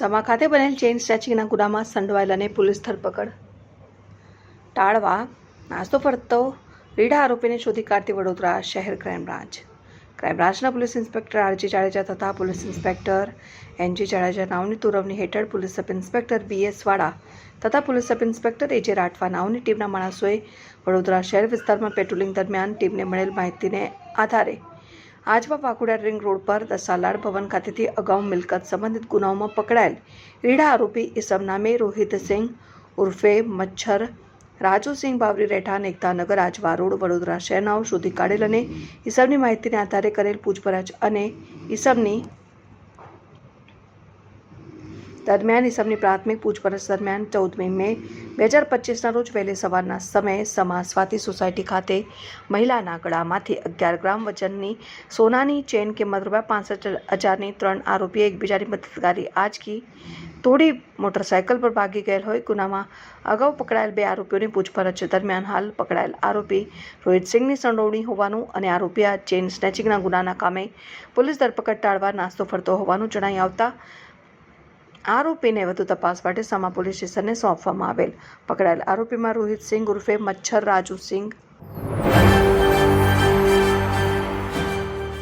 સમા ખાતે બનેલ ચેઇન સ્ટેચિંગના ગુનામાં સંડોવાયેલ અને પોલીસ ધરપકડ. ટાળવા નાસ્તો ફરતો રીઢા આરોપીને શોધી કાઢતી વડોદરા શહેર ક્રાઇમ બ્રાન્ચ. ક્રાઇમ બ્રાન્ચના પોલીસ ઇન્સ્પેક્ટર આરજી જાડેજા તથા પોલીસ ઇન્સ્પેક્ટર એનજી જાડેજા નાવની તુરવણી હેઠળ police sub inspector B S Vada તથા police sub inspector AJ Rathwa નાવની ટીમના માણસોએ વડોદરા શહેર વિસ્તારમાં પેટ્રોલિંગ દરમિયાન ટીમને મળેલ માહિતીને આધારે આજવા પાકુડા રિંગ રોડ પર દસાલાડ ભવન ખાતેથી અગાઉ મિલકત સંબંધિત ગુનાઓમાં પકડાયેલ. રીઢા આરોપી ઇસમ નામે રોહિતસિંહ ઉર્ફે મચ્છર રાજુસિંહ બાવરી રહેઠાણ એકતાનગર આજવા રોડ વડોદરા શહેરનાઓ શોધી કાઢેલ અને ઇસમની માહિતીને આધારે કરેલ પૂછપરછ અને ઈસમની દરમિયાન ઇસમની પ્રાથમિક પૂછપરછ દરમિયાન ચૌદમી મે બે હજાર પચીસના રોજ વહેલી સવારના સમયે સમા સ્વાતિ સોસાયટી ખાતે મહિલાના ગળામાંથી અગિયાર ગ્રામ વજનની સોનાની ચેન કિંમત રૂપિયા પાંસઠ હજારની ત્રણ આરોપીએ એકબીજાની મદદગારી આજકી તોડી મોટરસાયકલ પર ભાગી ગયેલ હોય ગુનામાં અગાઉ પકડાયેલ બે આરોપીઓની પૂછપરછ દરમિયાન હાલ પકડાયેલ આરોપી રોહિતસિંહની સંડોવણી હોવાનું અને આરોપી આ ચેન સ્નેચિંગના ગુનાના કામે પોલીસ ધરપકડ ટાળવા નાસ્તો ફરતો હોવાનું જણાઈ આવતા આરોપીને વધુ તપાસ માટે સમા પોલીસ સ્ટેશનને સોંપવામાં આવેલ. પકડાયેલ આરોપીમાં રોહિતસિંહ ઉર્ફે મચ્છર રાજુસિંહ